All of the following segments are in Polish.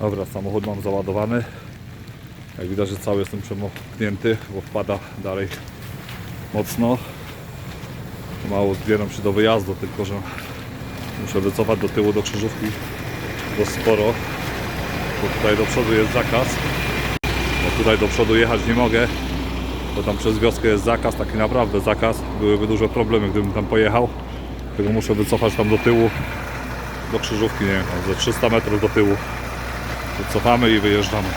Dobra, samochód mam załadowany. Jak widać, że cały jestem przemoknięty, bo wpada dalej mocno. Mało zbieram się do wyjazdu, tylko że muszę wycofać do tyłu do krzyżówki dość sporo. Bo tutaj do przodu jest zakaz. Bo tutaj do przodu jechać nie mogę. Bo tam przez wioskę jest zakaz, taki naprawdę zakaz. Byłyby duże problemy, gdybym tam pojechał. Tylko muszę wycofać tam do tyłu do krzyżówki, nie wiem, ze 300 metrów do tyłu. Wycofamy i wyjeżdżamy.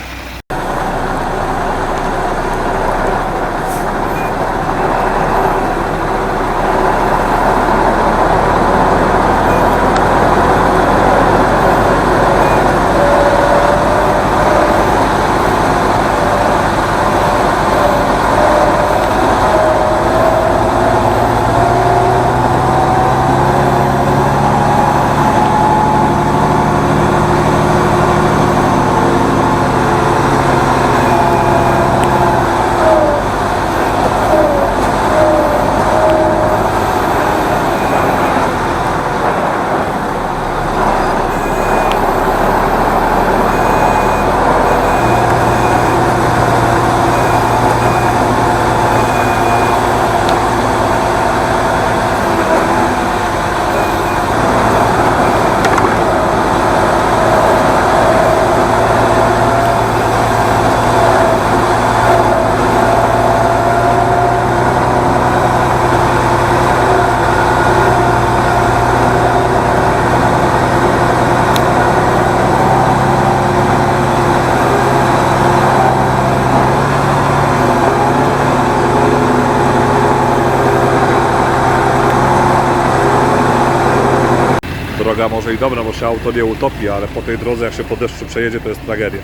Droga może i dobra, bo się auto nie utopi, ale po tej drodze jak się po deszczu przejedzie to jest tragedia.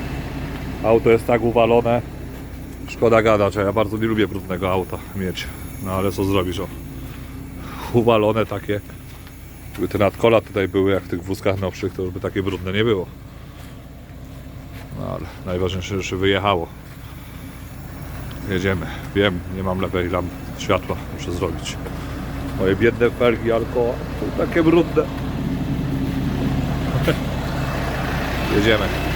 Auto jest tak uwalone, szkoda gadać, ja bardzo nie lubię brudnego auta mieć. No ale co zrobisz, o. Uwalone takie. Gdyby te nadkola tutaj były jak w tych wózkach nowszych, to już by takie brudne nie było. No ale najważniejsze, że się wyjechało. Jedziemy. Wiem, nie mam lewej lamp światła, muszę zrobić. Moje biedne felgi alko są takie brudne. Jedziemy.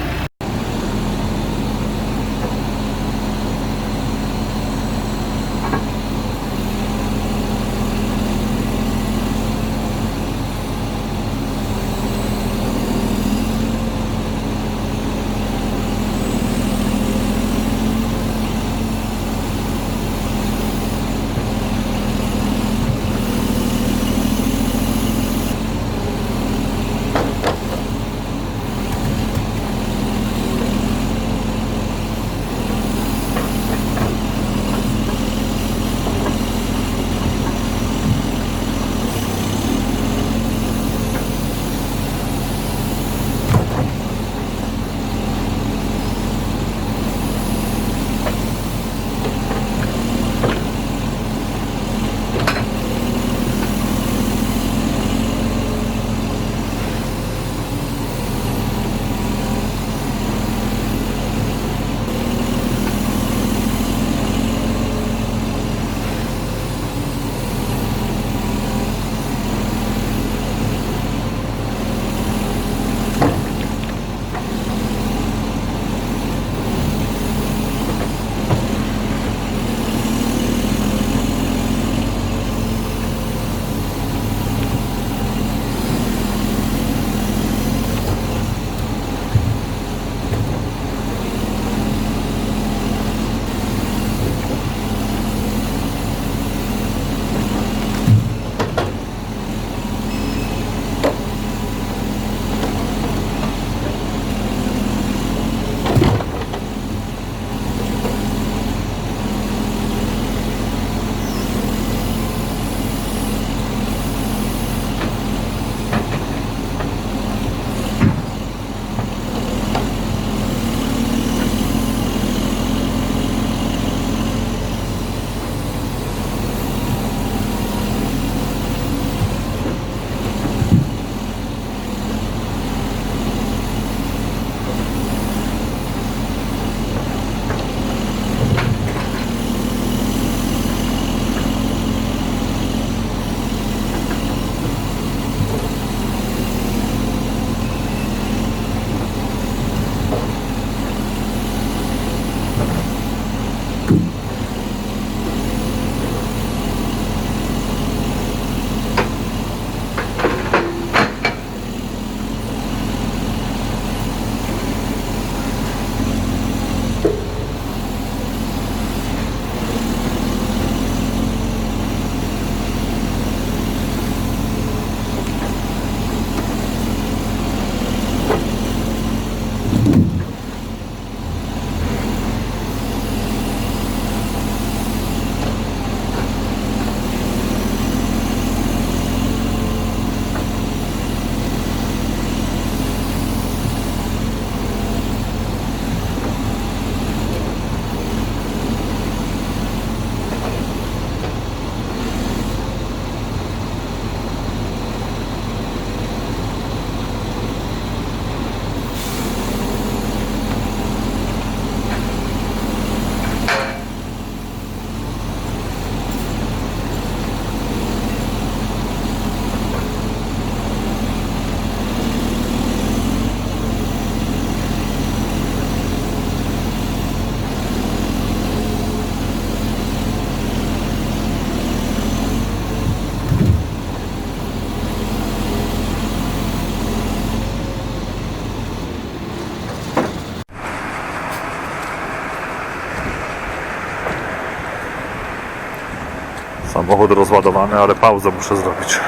Samochód rozładowany, ale pauzę muszę zrobić.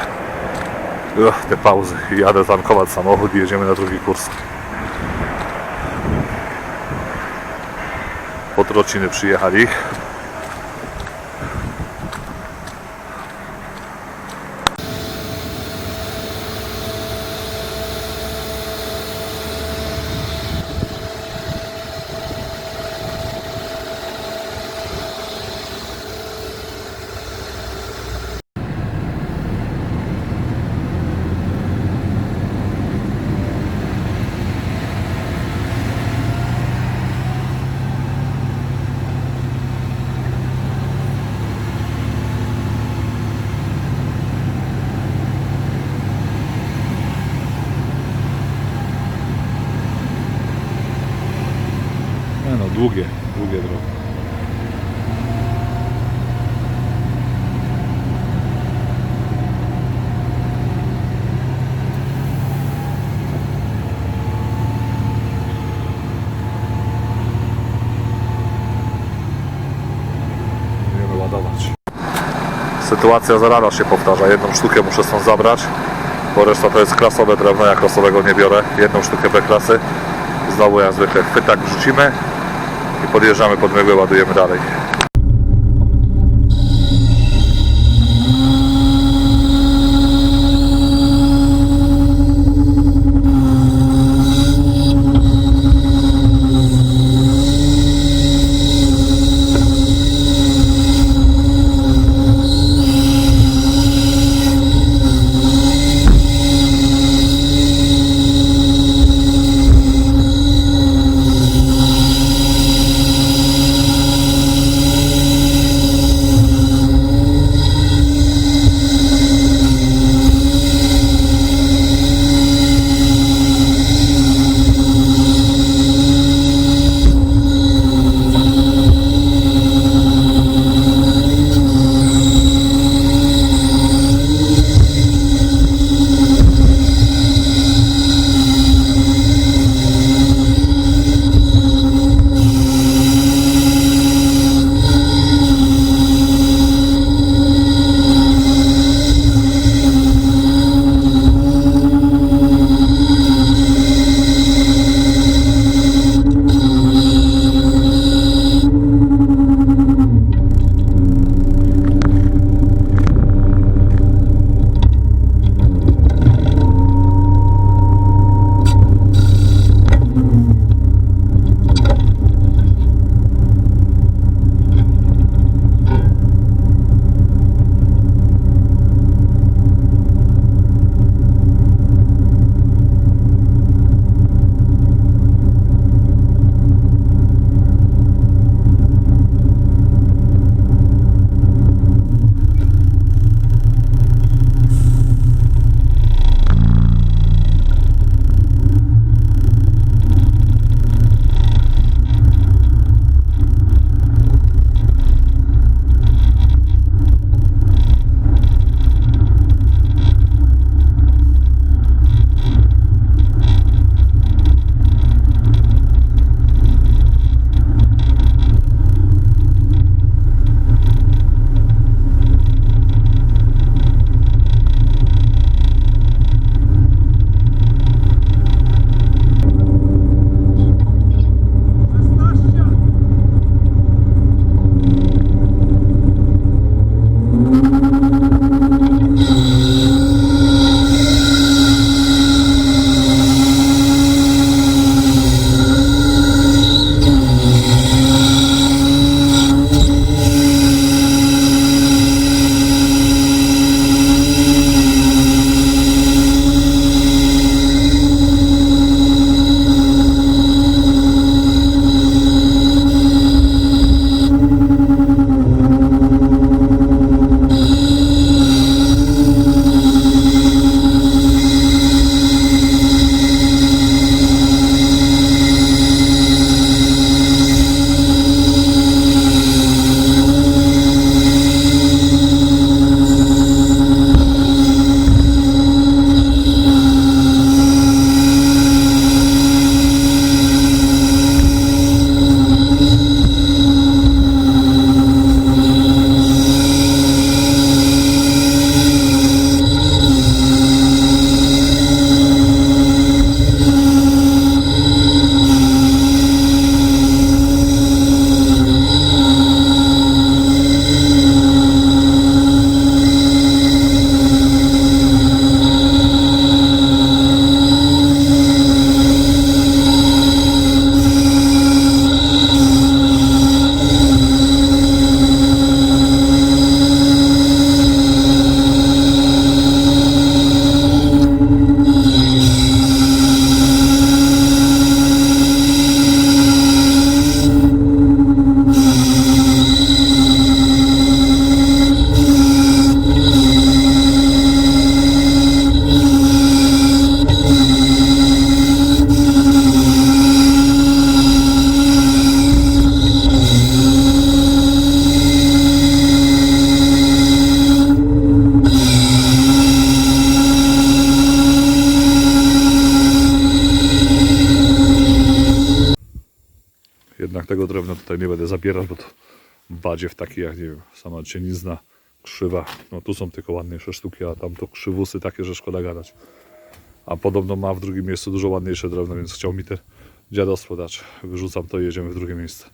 Ech, te pauzy. Jadę tankować samochód i jedziemy na drugi kurs. Po trociny przyjechali. Nie no, długie, długie drogi. Będziemy ładować. Sytuacja zaraz się powtarza. Jedną sztukę muszę stąd zabrać, bo reszta to jest klasowe drewno. Ja klasowego nie biorę. Jedną sztukę B klasy. Znowu jak zwykle chwytak wrzucimy i podjeżdżamy pod mygłę, ładujemy dalej. Drewna tutaj nie będę zabierał, bo to badziew taki jak, nie wiem, sama cienizna, krzywa. No tu są tylko ładniejsze sztuki, a tam to krzywusy takie, że szkoda gadać. A podobno ma w drugim miejscu dużo ładniejsze drewno, więc chciał mi te dziadostwo dać. Wyrzucam to i jedziemy w drugie miejsce.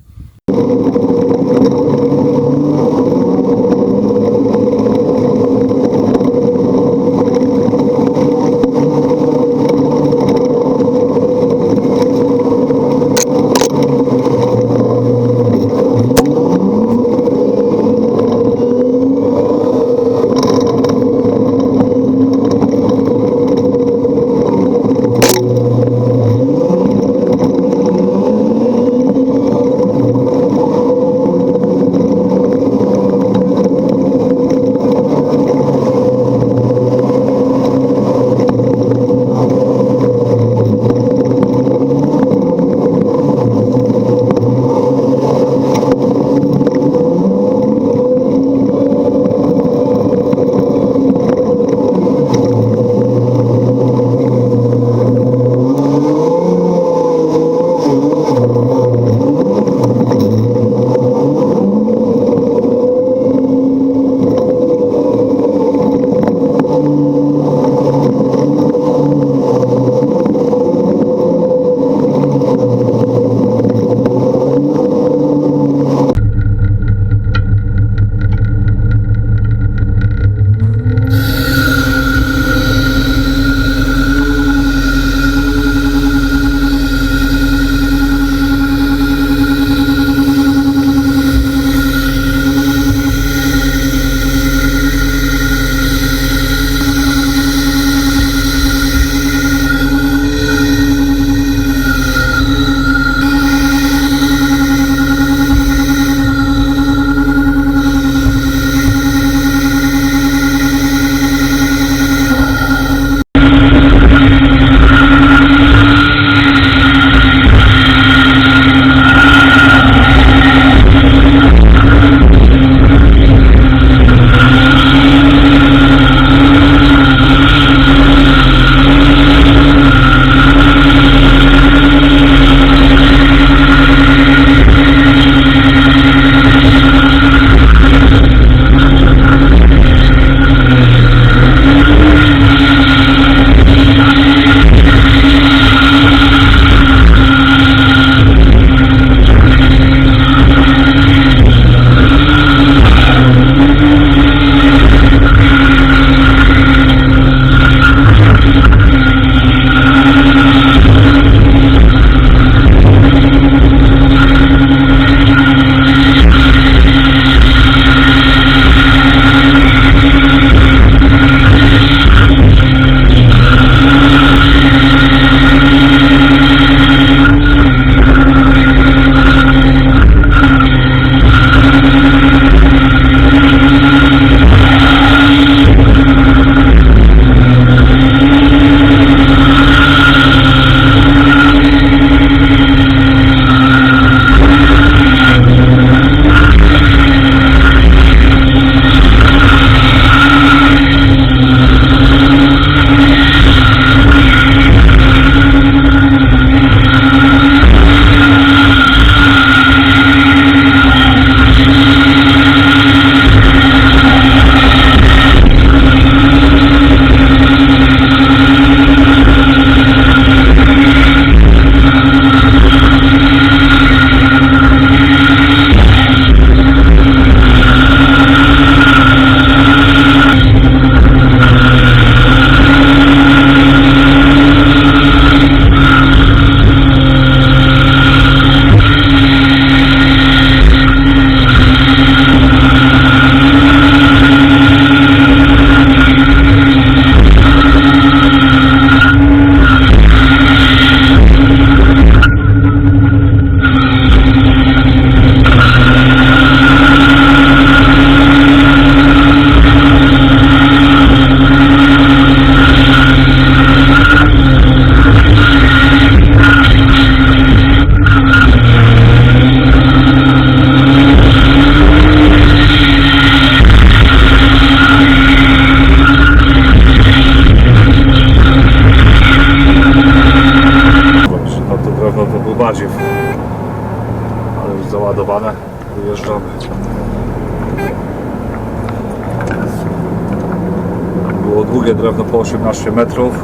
Długie drewno po 18 metrów,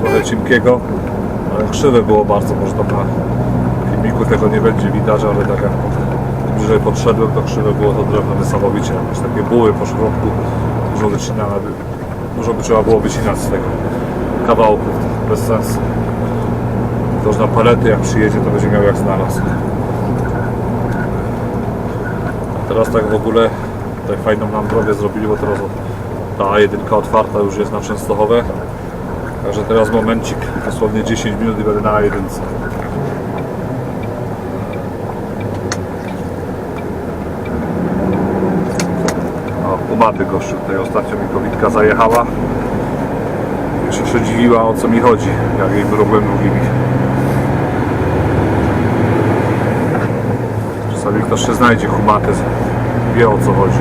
trochę cienkiego, krzywe było bardzo, może tam na filmiku tego nie będzie widać, ale tak jak bliżej podszedłem, to krzywe było to drewno niesamowicie, jakieś takie buły po środku, dużo wycinane, dużo by trzeba było wycinać z tego kawałków, bez sensu. To, na palety jak przyjedzie, to będzie miał jak znalazł. Teraz tak w ogóle tak fajną nam drogę zrobili, bo teraz ta jedynka otwarta już jest na Częstochowę. Także teraz momencik, dosłownie 10 minut i będę na jedynce. O, umaty gościu, tutaj ostatnio mi kobitka zajechała. Jeszcze się dziwiła o co mi chodzi, jak jej problem drugimi. Czasami ktoś się znajdzie humaty, wie o co chodzi.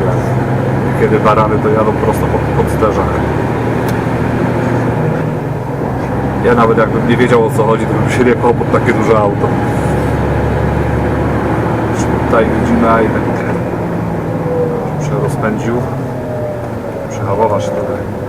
Kiedy barany to jadą prosto po, pod sterzach. Ja nawet jakbym nie wiedział o co chodzi, to bym się nie pod takie duże auto. Tutaj widzimy Ajnek. Się rozpędził. Trochę.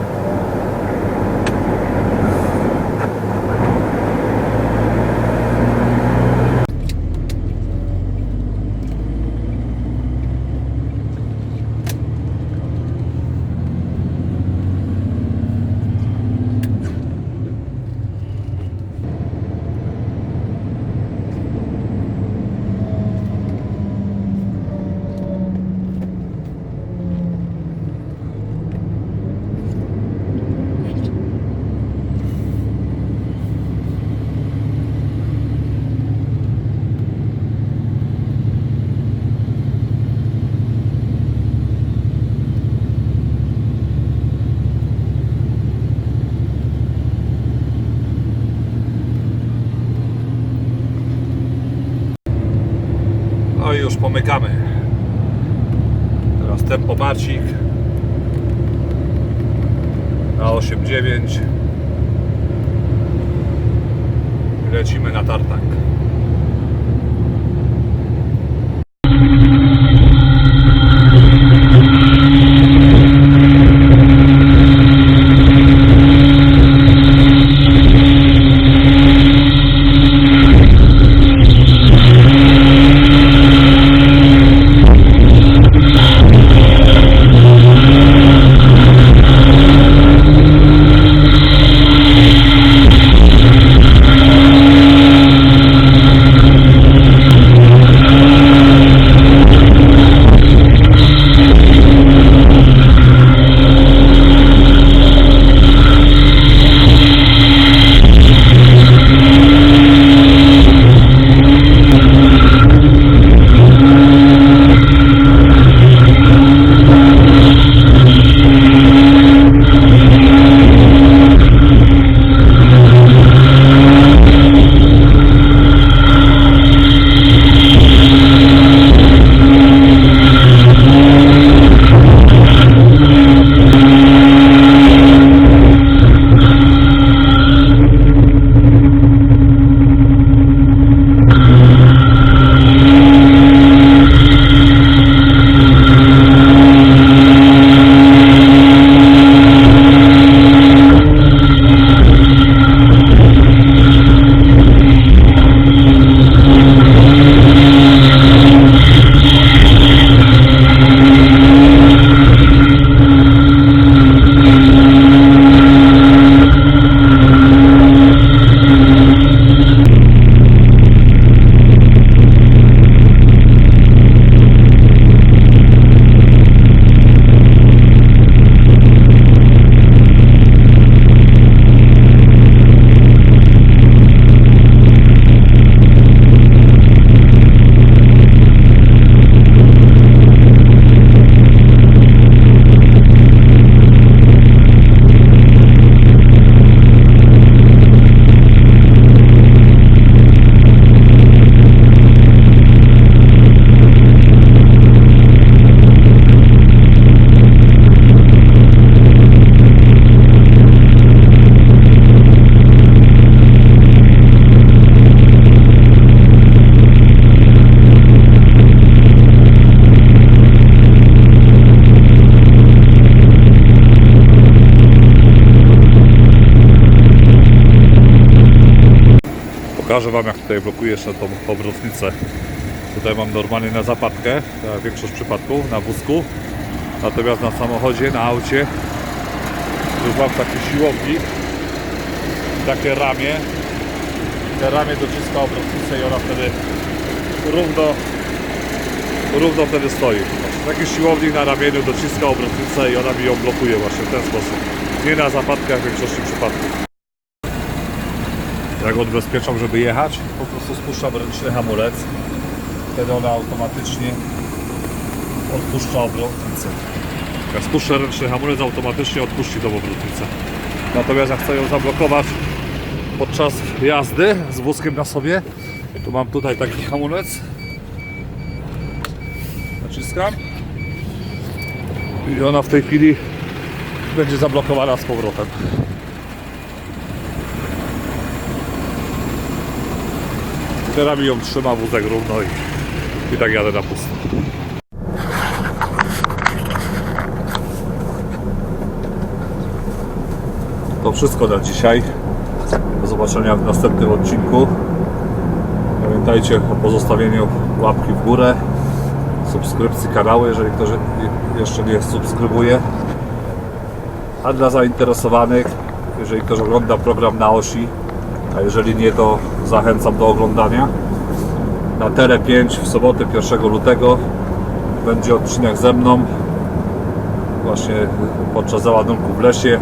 No i już pomykamy. Teraz tempomacik na 8.9 i lecimy na tartak. Blokuję jeszcze tą obrotnicę. Tutaj mam normalnie na zapadkę, jak większość przypadków, na wózku. Natomiast na samochodzie, na aucie już mam taki siłownik, takie ramię. Te ramię dociska obrotnicę i ona wtedy równo, równo wtedy stoi. Taki siłownik na ramieniu dociska obrotnicę i ona mi ją blokuje właśnie w ten sposób. Nie na zapadkach w większości przypadków. Jak odbezpieczam, żeby jechać, po prostu spuszczam ręczny hamulec. Wtedy ona automatycznie odpuszcza obrotnicę. Jak spuszczę ręczny hamulec, automatycznie odpuści tą obrotnicę. Natomiast jak chcę ją zablokować podczas jazdy z wózkiem na sobie, to mam tutaj taki hamulec. Naciskam. I ona w tej chwili będzie zablokowana z powrotem. Teraz ją trzyma wózek równo i, i tak jadę na pusto. To wszystko na dzisiaj. Do zobaczenia w następnym odcinku. Pamiętajcie o pozostawieniu łapki w górę, subskrypcji kanału, jeżeli ktoś jeszcze nie subskrybuje. A dla zainteresowanych, jeżeli ktoś ogląda program na osi, a jeżeli nie, to zachęcam do oglądania. Na Tele 5 w sobotę 1 lutego będzie odcinek ze mną właśnie podczas załadunku w lesie.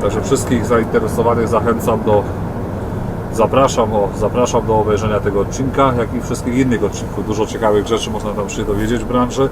Także wszystkich zainteresowanych zachęcam do zapraszam, o, zapraszam do obejrzenia tego odcinka, jak i wszystkich innych odcinków. Dużo ciekawych rzeczy można tam się dowiedzieć w branży.